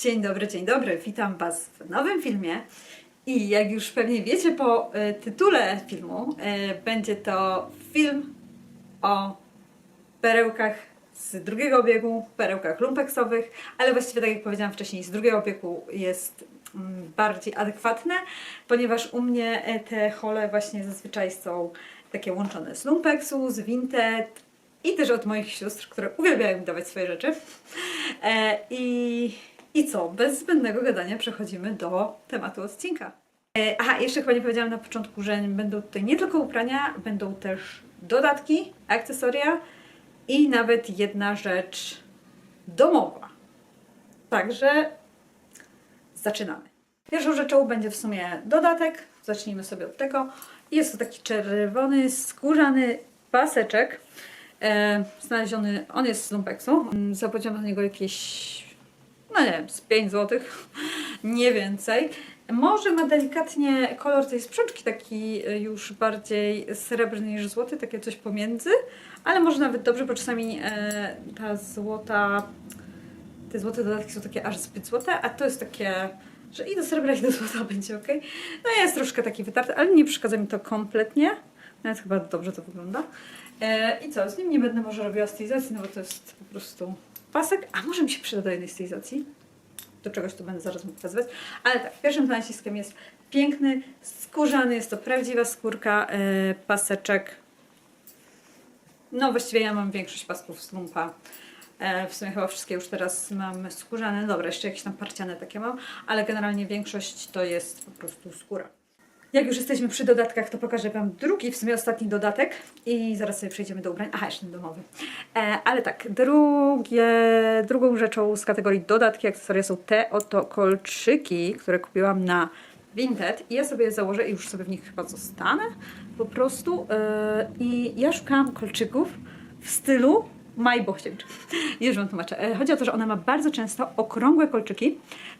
Dzień dobry, dzień dobry. Witam Was w nowym filmie. I jak już pewnie wiecie po e, tytule filmu, e, będzie to film o perełkach z drugiego obiegu, perełkach lumpeksowych, ale właściwie tak jak powiedziałam wcześniej, z drugiego obiegu jest mm, bardziej adekwatne, ponieważ u mnie e, te hole właśnie zazwyczaj są takie łączone z lumpeksu, z vinted i też od moich sióstr, które uwielbiają mi dawać swoje rzeczy. E, I, I co? Bez zbędnego gadania przechodzimy do tematu odcinka. E, aha, jeszcze chyba nie powiedziałam na początku, że będą tutaj nie tylko ubrania, będą też dodatki, akcesoria i nawet jedna rzecz domowa. Także zaczynamy. Pierwszą rzeczą będzie w sumie dodatek. Zacznijmy sobie od tego. Jest to taki czerwony, skórzany paseczek. E, znaleziony, on jest z lumpeksu. Mm, Zapłaciłam za niego jakieś, wiem, z 5 zł, nie więcej. Może ma delikatnie kolor tej sprzączki taki e, już bardziej srebrny niż złoty, takie coś pomiędzy, ale może nawet dobrze, bo czasami e, ta złota, te złote dodatki są takie aż zbyt złote, a to jest takie, że i do srebra, i do złota będzie ok. No jest troszkę taki wytarty, ale nie przeszkadza mi to kompletnie. Nawet chyba dobrze to wygląda. E, I co, z nim nie będę może robiła stylizacji, no bo to jest po prostu pasek, a może mi się przyda do jednej stylizacji. Do czegoś tu będę zaraz mu pokazywać. Ale tak, pierwszym naciskiem jest piękny, skórzany, jest to prawdziwa skórka, e, paseczek. No właściwie ja mam większość pasków z lumpa. E, w sumie chyba wszystkie już teraz mam skórzane. Dobra, jeszcze jakieś tam parciane takie mam, ale generalnie większość to jest po prostu skóra. Jak już jesteśmy przy dodatkach, to pokażę Wam drugi, w sumie ostatni dodatek i zaraz sobie przejdziemy do ubrań. Aha, jeszcze domowy. E, ale tak, drugie, drugą rzeczą z kategorii dodatki, akcesoria są te oto kolczyki, które kupiłam na Vinted i ja sobie je założę i już sobie w nich chyba zostanę po prostu. E, I ja szukałam kolczyków w stylu Maj Bochciewicz. Już Wam tłumaczę. E, Chodzi o to, że ona ma bardzo często okrągłe kolczyki,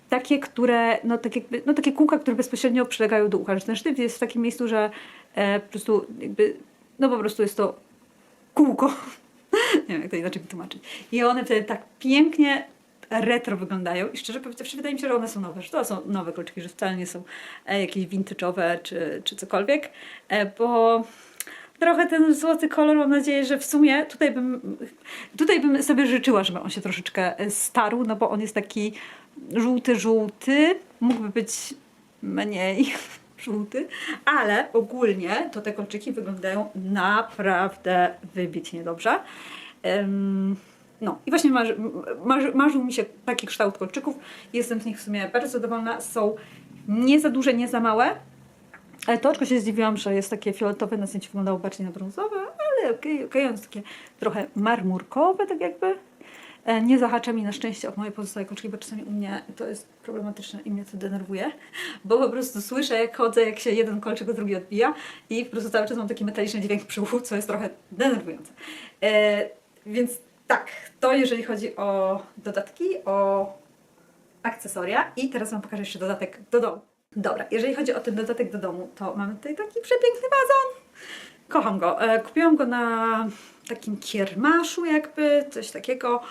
takie, które, no, tak jakby, no takie kółka, które bezpośrednio przylegają do ucha. Że ten sztyw jest w takim miejscu, że e, po prostu jakby, no po prostu jest to kółko. nie wiem, jak to inaczej wytłumaczyć. I one wtedy tak pięknie retro wyglądają i szczerze powiedziawszy wydaje mi się, że one są nowe, że to są nowe kolczyki, że wcale nie są e, jakieś vintage'owe czy, czy cokolwiek, e, bo trochę ten złoty kolor mam nadzieję, że w sumie tutaj bym, tutaj bym sobie życzyła, żeby on się troszeczkę e, starł, no bo on jest taki żółty, żółty, mógłby być mniej żółty, ale ogólnie to te kolczyki wyglądają naprawdę wybitnie dobrze. Em, no i właśnie marzy, marzy, marzył mi się taki kształt kolczyków. Jestem z nich w sumie bardzo zadowolona. Są nie za duże, nie za małe. Ale to oczko się zdziwiłam, że jest takie fioletowe, na zdjęciu wyglądało bardziej na brązowe, ale okej, okej, on jest takie trochę marmurkowe, tak jakby. E, Nie zahacza mi na szczęście o moje pozostałe kolczyki, bo czasami u mnie to jest problematyczne i mnie to denerwuje, bo po prostu słyszę jak chodzę, jak się jeden kolczyk od drugi odbija i po prostu cały czas mam taki metaliczny dźwięk przy uchu, co jest trochę denerwujące. E, więc tak, to jeżeli chodzi o dodatki, o akcesoria i teraz Wam pokażę jeszcze dodatek do domu. Dobra, jeżeli chodzi o ten dodatek do domu, to mamy tutaj taki przepiękny wazon. Kocham go. E, Kupiłam go na takim kiermaszu jakby, coś takiego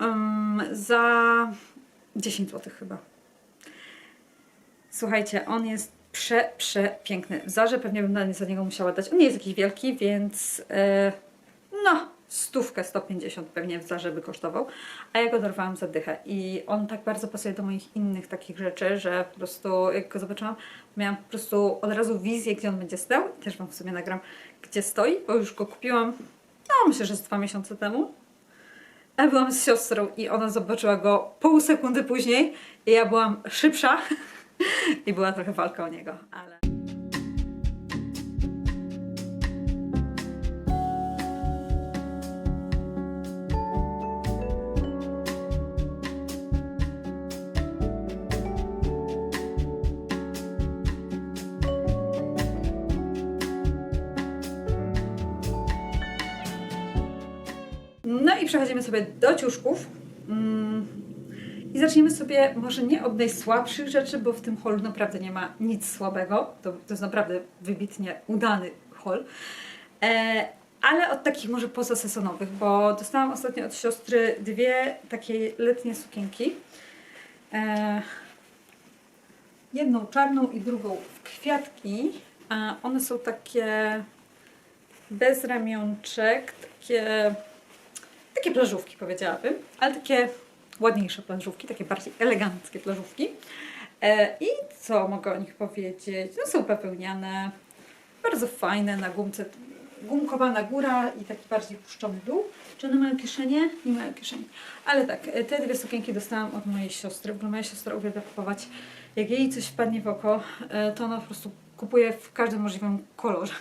em, za 10 zł chyba. Słuchajcie, on jest prze, przepiękny. W Zarze pewnie bym na- za niego musiała dać. On nie jest jakiś wielki, więc e, no, stówkę 150 pewnie w Zarze by kosztował. A ja go dorwałam za dychę. I on tak bardzo pasuje do moich innych takich rzeczy, że po prostu jak go zobaczyłam, miałam po prostu od razu wizję, gdzie on będzie stał. I też Wam w sobie nagram, gdzie stoi, bo już go kupiłam, no myślę, że z dwa miesiące temu. A byłam z siostrą i ona zobaczyła go pół sekundy później i ja byłam szybsza i była trochę walka o niego, ale... I przechodzimy sobie do ciuszków. Mm. I zaczniemy sobie może nie od najsłabszych rzeczy, bo w tym holu naprawdę nie ma nic słabego. To, to jest naprawdę wybitnie udany hol. E, ale od takich może pozasesonowych, bo dostałam ostatnio od siostry dwie takie letnie sukienki. E, jedną czarną i drugą w kwiatki. A one są takie bez ramionczek, takie, takie plażówki powiedziałabym, ale takie ładniejsze plażówki, takie bardziej eleganckie plażówki. E, I co mogę o nich powiedzieć? No są pełniane, bardzo fajne na gumce, gumkowana góra i taki bardziej puszczony dół. Czy one mają kieszenie? Nie mają kieszeni. Ale tak, e, te dwie sukienki dostałam od mojej siostry. Ogóle moja siostra uwielbia kupować. Jak jej coś wpadnie w oko, e, to ona po prostu kupuje w każdym możliwym kolorze.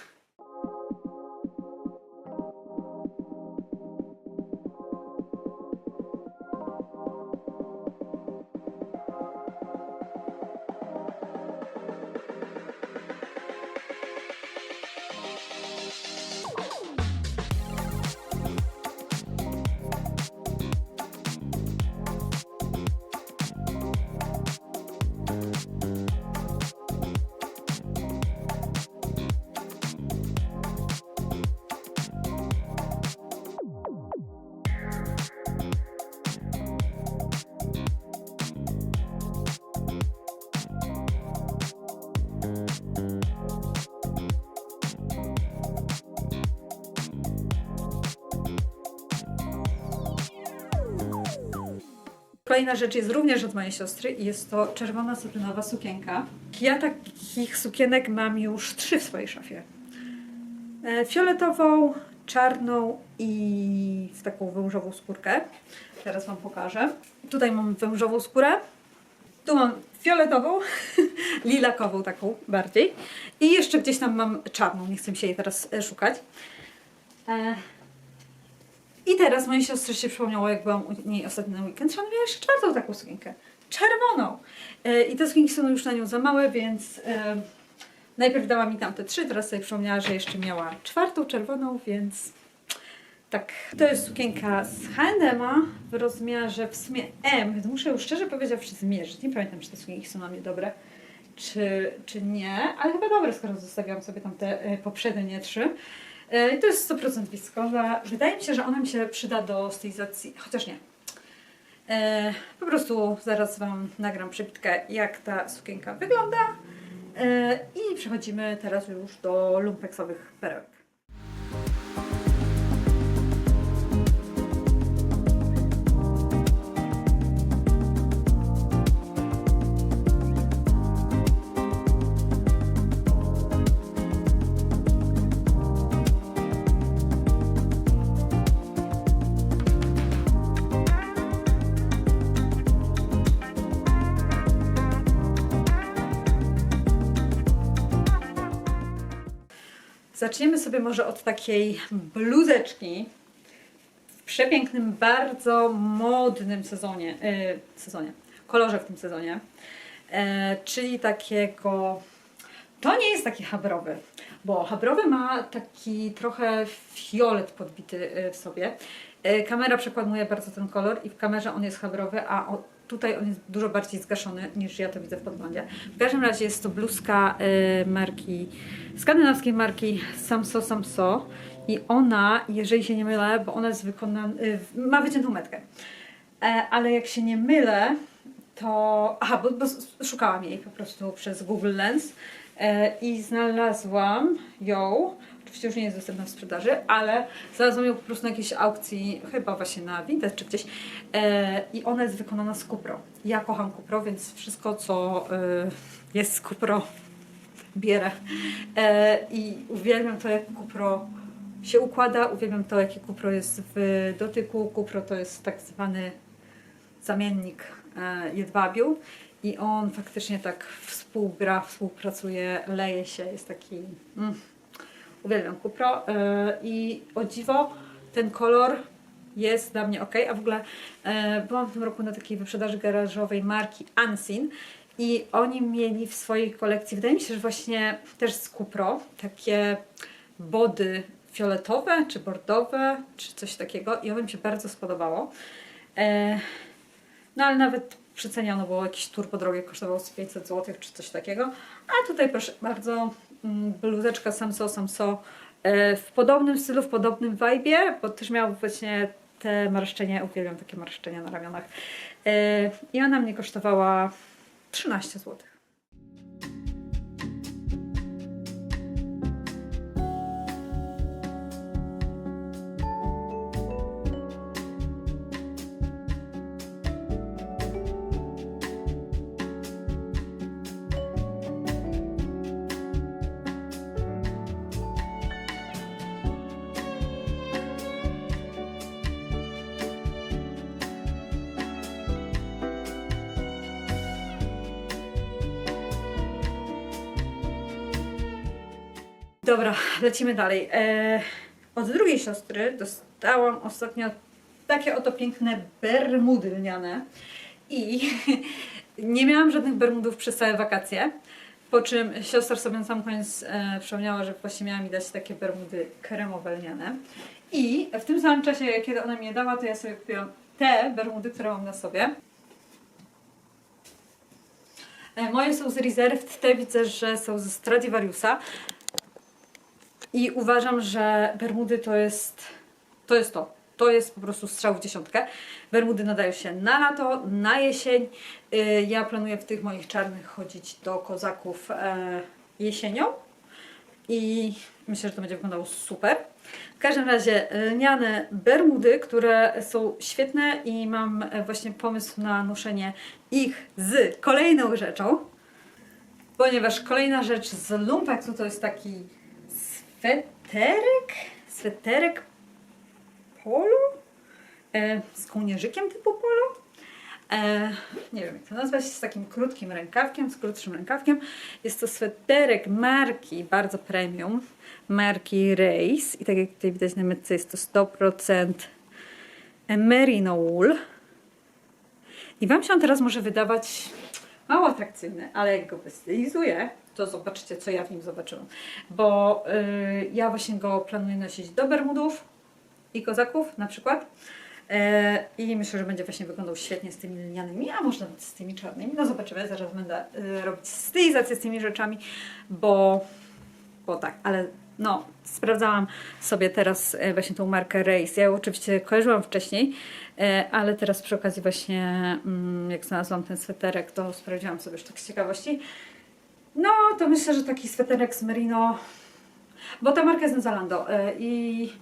Kolejna rzecz jest również od mojej siostry i jest to czerwona satynowa sukienka. Ja takich sukienek mam już trzy w swojej szafie. E, Fioletową, czarną i w taką wężową skórkę. Teraz Wam pokażę. Tutaj mam wężową skórę. Tu mam fioletową, lilakową taką bardziej. I jeszcze gdzieś tam mam czarną, nie chcę się jej teraz e, szukać. E, i teraz mojej siostrze się przypomniało, jak byłam u niej ostatni na weekend, że ona miała jeszcze czwartą taką sukienkę. Czerwoną! E, I te sukienki są już na nią za małe, więc e, najpierw dała mi tam te trzy, teraz sobie przypomniała, że jeszcze miała czwartą czerwoną, więc tak. To jest sukienka z H&M'a w rozmiarze w sumie M. Muszę już szczerze powiedziawszy zmierzyć. Nie pamiętam, czy te sukienki są na mnie dobre, czy, czy nie, ale chyba dobre, skoro zostawiłam sobie tam te e, poprzednie trzy. E, I to jest 100% wiskowa. Wydaje mi się, że ona mi się przyda do stylizacji, chociaż nie. E, po prostu zaraz Wam nagram przebitkę, jak ta sukienka wygląda. E, I przechodzimy teraz już do lumpeksowych perełek. Zaczniemy sobie może od takiej bluzeczki w przepięknym, bardzo modnym sezonie, yy, sezonie, kolorze w tym sezonie, e, czyli takiego, to nie jest taki habrowy, bo habrowy ma taki trochę fiolet podbity y, w sobie. E, Kamera przekładuje bardzo ten kolor i w kamerze on jest habrowy, a tutaj on jest dużo bardziej zgaszony niż ja to widzę w podglądzie. W każdym razie jest to bluzka y, marki, skandynawskiej marki Samso Samso i ona, jeżeli się nie mylę, bo ona jest wykonana, y, ma wyciętą metkę, e, ale jak się nie mylę, to, aha, bo, bo szukałam jej po prostu przez Google Lens e, i znalazłam ją, oczywiście już nie jest dostępna w sprzedaży, ale znalazłam ją po prostu na jakiejś aukcji, chyba właśnie na Vinted czy gdzieś. E, i ona jest wykonana z kupro. Ja kocham kupro, więc wszystko co e, jest z kupro bierę. E, i uwielbiam to jak kupro się układa, uwielbiam to jakie kupro jest w dotyku, kupro to jest tak zwany zamiennik e, jedwabiu. I on faktycznie tak współgra, współpracuje, leje się, jest taki... Mm, uwielbiam kupro e, i o dziwo ten kolor jest dla mnie ok, a w ogóle e, byłam w tym roku na takiej wyprzedaży garażowej marki Unseen i oni mieli w swojej kolekcji, wydaje mi się, że właśnie też z kupro, takie body fioletowe, czy bordowe, czy coś takiego i ono mi się bardzo spodobało. E, no ale nawet przeceniano było jakieś turbo drogie, kosztowało z 500 zł czy coś takiego. A tutaj proszę bardzo, bluzeczka Samso Samso e, w podobnym stylu, w podobnym vibe'ie, bo też miał właśnie te marszczenia, uwielbiam takie marszczenia na ramionach. E, I ona mnie kosztowała 13 zł. Dobra, lecimy dalej. E, od drugiej siostry dostałam ostatnio takie oto piękne bermudy lniane i nie miałam żadnych bermudów przez całe wakacje. Po czym siostra sobie na sam koniec e, przypomniała, że właśnie miała mi dać takie bermudy kremowe lniane. I w tym samym czasie, kiedy ona mi je dała, to ja sobie kupiłam te bermudy, które mam na sobie. E, Moje są z Reserved, te widzę, że są ze Stradivariusa. I uważam, że Bermudy to jest to. Jest to. To jest po prostu strzał w dziesiątkę. Bermudy nadają się na lato, na jesień. Y, Ja planuję w tych moich czarnych chodzić do kozaków e, jesienią. I myślę, że to będzie wyglądało super. W każdym razie lniane bermudy, które są świetne i mam e, właśnie pomysł na noszenie ich z kolejną rzeczą. Ponieważ kolejna rzecz z lumpeksu to jest taki sweterek, sweterek polo e, z kołnierzykiem typu polo. E, nie wiem jak to nazwać, z takim krótkim rękawkiem, z krótszym rękawkiem. Jest to sweterek marki bardzo premium, marki Race i tak jak tutaj widać na metce jest to 100% merino wool. I Wam się on teraz może wydawać mało atrakcyjny, ale jak go wystylizuję, to zobaczcie, co ja w nim zobaczyłam. Bo y, ja właśnie go planuję nosić do bermudów i kozaków na przykład. E, I myślę, że będzie właśnie wyglądał świetnie z tymi linianymi, a może nawet z tymi czarnymi. No zobaczymy, zaraz będę y, robić stylizację z tymi rzeczami, bo, bo tak, ale no, sprawdzałam sobie teraz e, właśnie tą markę Race. Ja ją oczywiście kojarzyłam wcześniej, e, ale teraz przy okazji właśnie mm, jak znalazłam ten sweterek, to sprawdziłam sobie już tak z ciekawości. No, to myślę, że taki sweterek z Merino, bo ta marka jest na Zalando e, i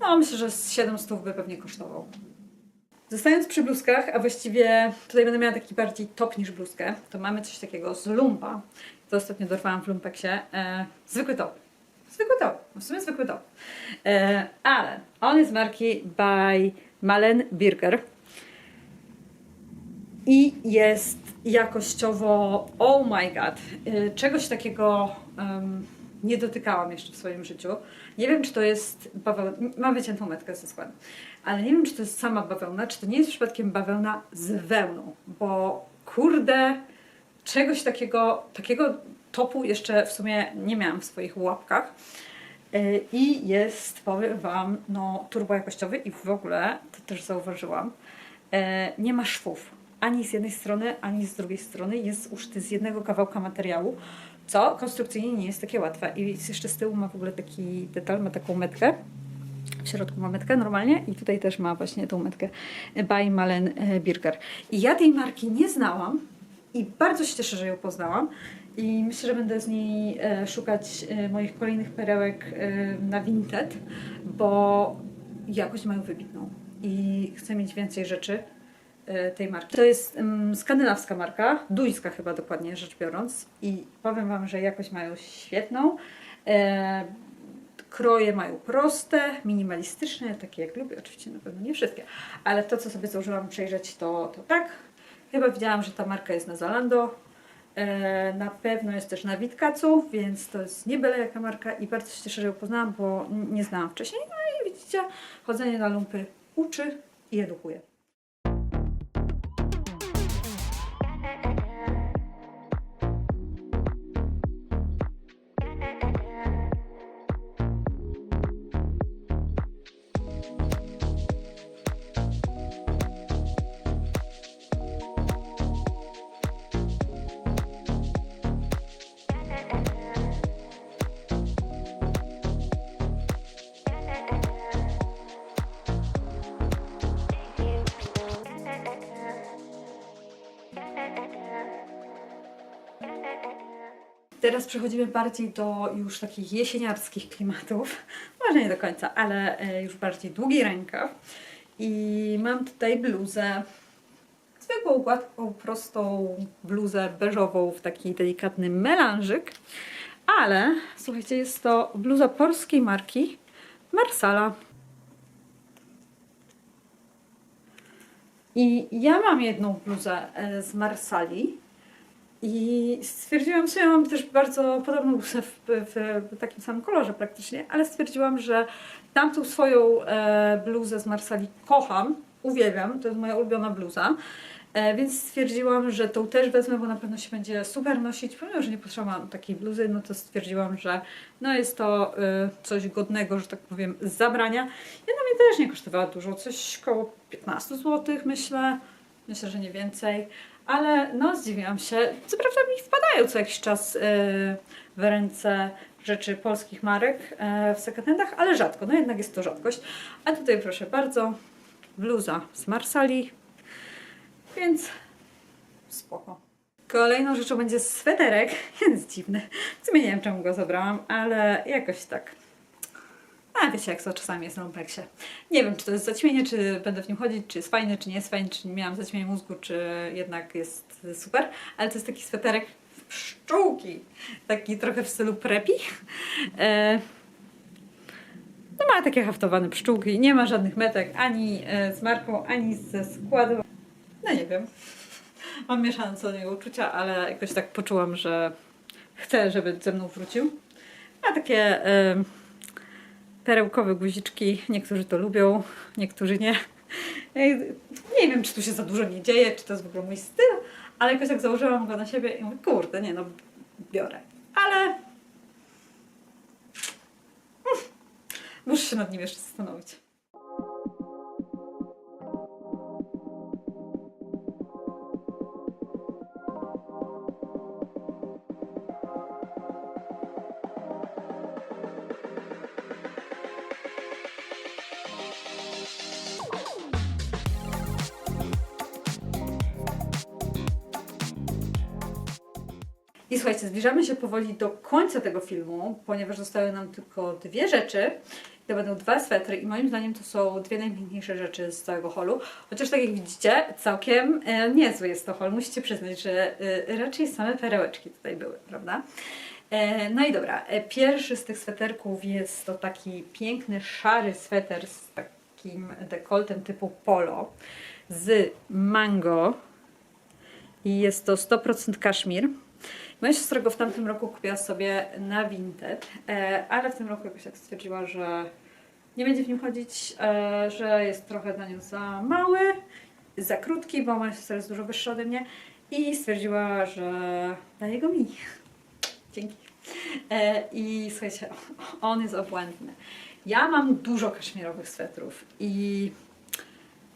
no myślę, że z 700 by pewnie kosztował. Zostając przy bluzkach, a właściwie tutaj będę miała taki bardziej top niż bluzkę, to mamy coś takiego z lumpa. To ostatnio dorwałam w lumpeksie. Zwykły top. Zwykły top. W sumie zwykły top. E, ale on jest marki by Malen Birger. I jest jakościowo, oh my god, y, czegoś takiego em, nie dotykałam jeszcze w swoim życiu. Nie wiem, czy to jest bawełna, mam wyciętą metkę ze składu, ale nie wiem, czy to jest sama bawełna, czy to nie jest przypadkiem bawełna z wełną, bo kurde, czegoś takiego, takiego topu jeszcze w sumie nie miałam w swoich łapkach. Y, I jest, powiem Wam, no turbo jakościowy i w ogóle, to też zauważyłam, e, nie ma szwów. Ani z jednej strony, ani z drugiej strony. Jest uszty z jednego kawałka materiału, co konstrukcyjnie nie jest takie łatwe. I jeszcze z tyłu ma w ogóle taki detal, ma taką metkę. W środku ma metkę normalnie i tutaj też ma właśnie tą metkę by Malen e, Birger. I ja tej marki nie znałam i bardzo się cieszę, że ją poznałam. I myślę, że będę z niej e, szukać e, moich kolejnych perełek e, na Vinted, bo jakość mają wybitną. I chcę mieć więcej rzeczy tej marki. To jest em, skandynawska marka, duńska chyba dokładnie rzecz biorąc. I powiem Wam, że jakość mają świetną. Kroje mają proste, minimalistyczne, takie jak lubię. Oczywiście na pewno nie wszystkie, ale to, co sobie zdążyłam przejrzeć, to, to tak. Chyba widziałam, że ta marka jest na Zalando. E, na pewno jest też na Witkacu, więc to jest nie byle jaka marka i bardzo się cieszę, że ją poznałam, bo nie znałam wcześniej. No i widzicie, chodzenie na lumpy uczy i edukuje. Teraz przechodzimy bardziej do już takich jesieniarskich klimatów. Może nie do końca, ale e, już bardziej długi rękaw. I mam tutaj bluzę, zwykłą, gładką, prostą bluzę beżową w taki delikatny melanżyk. Ale słuchajcie, jest to bluza polskiej marki Marsala. I ja mam jedną bluzę e, z Marsali. I stwierdziłam sobie, mam też bardzo podobną bluzę w, w, w takim samym kolorze praktycznie, ale stwierdziłam, że tamtą swoją e, bluzę z Marsali kocham, uwielbiam, to jest moja ulubiona bluza. E, więc stwierdziłam, że tą też wezmę, bo na pewno się będzie super nosić. Pomimo, że nie potrzebowałam takiej bluzy, no to stwierdziłam, że no jest to e, coś godnego, że tak powiem, zabrania. Jedna mnie też nie kosztowała dużo, coś koło 15 zł myślę. Myślę, że nie więcej. Ale no zdziwiłam się. Co prawda mi wpadają co jakiś czas e, w ręce rzeczy polskich marek e, w second-handach, ale rzadko. No jednak jest to rzadkość. A tutaj proszę bardzo, bluza z Marsali, więc spoko. Kolejną rzeczą będzie sweterek. Jest dziwny. W sumie nie wiem czemu go zabrałam, ale jakoś tak. Wiecie jak to czasami jest na lumpeksie. Nie wiem czy to jest zaćmienie, czy będę w nim chodzić, czy jest fajny, czy nie jest fajny, czy nie miałam zaćmienia mózgu, czy jednak jest super. Ale to jest taki sweterek w pszczółki. Taki trochę w stylu preppy. E, no ma takie haftowane pszczółki, nie ma żadnych metek ani e, z marką, ani ze składu. No nie wiem. Mam mieszane co do niego uczucia, ale jakoś tak poczułam, że chcę, żeby ze mną wrócił. A takie e, perełkowe guziczki, niektórzy to lubią, niektórzy nie. Nie wiem, czy tu się za dużo nie dzieje, czy to jest w ogóle mój styl, ale jakoś tak założyłam go na siebie i mówię, kurde, nie no, biorę. Ale mm, muszę się nad nim jeszcze zastanowić. Słuchajcie, zbliżamy się powoli do końca tego filmu, ponieważ zostały nam tylko dwie rzeczy. To będą dwa swetry i moim zdaniem to są dwie najpiękniejsze rzeczy z całego holu. Chociaż tak jak widzicie, całkiem e, niezły jest to hol. Musicie przyznać, że e, raczej same perełeczki tutaj były, prawda? E, no i dobra, e, pierwszy z tych sweterków jest to taki piękny, szary sweter z takim dekoltem typu polo z mango i jest to 100% kaszmir. Moja siostra w tamtym roku kupiła sobie na Vinted, e, ale w tym roku jakoś tak stwierdziła, że nie będzie w nim chodzić, e, że jest trochę dla nią za mały, za krótki, bo moja siostra jest dużo wyższa ode mnie i stwierdziła, że daje go mi. Dzięki. E, I słuchajcie, on jest obłędny. Ja mam dużo kaszmirowych swetrów i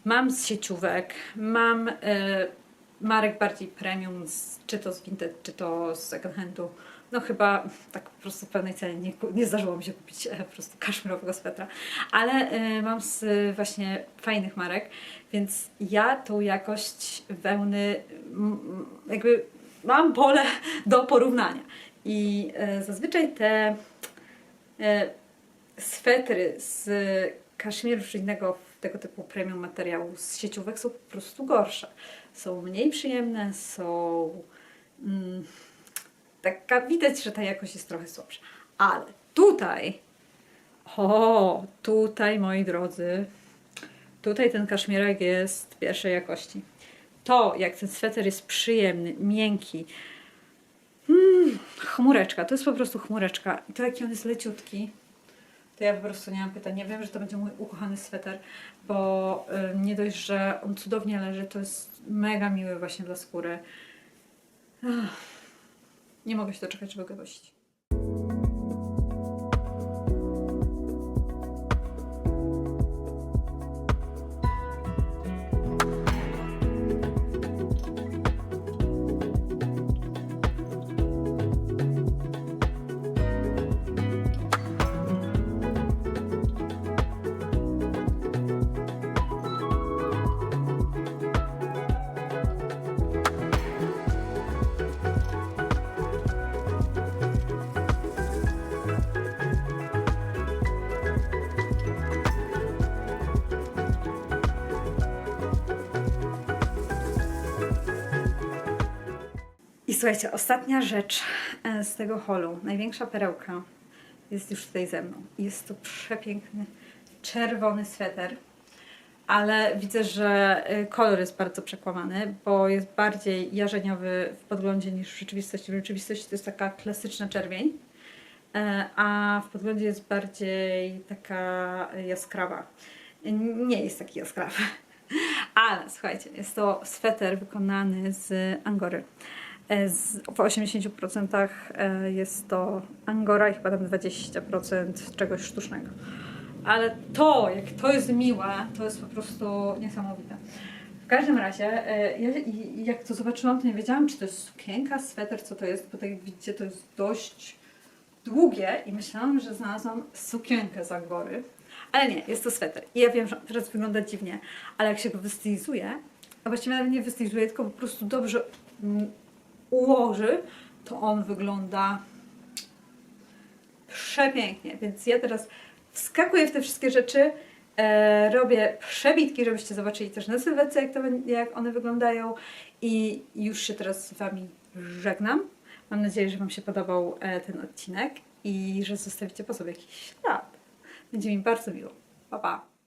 mam z sieciówek, mam marek bardziej premium, z, czy to z Vinted, czy to z second handu. No chyba tak po prostu w pewnej cenie nie, nie zdarzyło mi się kupić e, po prostu kaszmirowego swetra, ale e, mam z e, właśnie fajnych marek, więc ja tą jakość wełny m, jakby mam pole do porównania. I e, zazwyczaj te e, swetry z kaszmiru czy innego tego typu premium materiału z sieciówek są po prostu gorsze. Są mniej przyjemne, są. Mm, taka, widać, że ta jakość jest trochę słabsza. Ale tutaj, o, tutaj moi drodzy, tutaj ten kaszmirek jest pierwszej jakości. To, jak ten sweter jest przyjemny, miękki, mm, chmureczka, to jest po prostu chmureczka. I to, jaki on jest leciutki, to ja po prostu nie mam pytań. Ja wiem, że to będzie mój ukochany sweter, bo y, nie dość, że on cudownie leży, to jest mega miły właśnie dla skóry. Nie mogę się doczekać, żeby go nosić. Słuchajcie, ostatnia rzecz e, z tego holu, największa perełka jest już tutaj ze mną. Jest to przepiękny, czerwony sweter, ale widzę, że y, kolor jest bardzo przekłamany, bo jest bardziej jarzeniowy w podglądzie niż w rzeczywistości. W rzeczywistości to jest taka klasyczna czerwień, e, a w podglądzie jest bardziej taka jaskrawa. Nie jest taki jaskrawy. Ale słuchajcie, jest to sweter wykonany z angory. E, w 80% e, jest to angora i chyba tam 20% czegoś sztucznego. Ale to, jak to jest miłe, to jest po prostu niesamowite. W każdym razie, e, ja, jak to zobaczyłam, to nie wiedziałam, czy to jest sukienka, sweter, co to jest, bo tak jak widzicie, to jest dość długie i myślałam, że znalazłam sukienkę z Angory. Ale nie, jest to sweter. I ja wiem, że teraz wygląda dziwnie, ale jak się go wystylizuje, a właściwie nawet nie wystylizuje, tylko po prostu dobrze mm, ułoży, to on wygląda przepięknie. Więc ja teraz wskakuję w te wszystkie rzeczy, e, robię przebitki, żebyście zobaczyli też na sylwetce, jak, to, jak one wyglądają i już się teraz z Wami żegnam. Mam nadzieję, że Wam się podobał e, ten odcinek i że zostawicie po sobie jakiś ślad. Będzie mi bardzo miło. Pa, pa!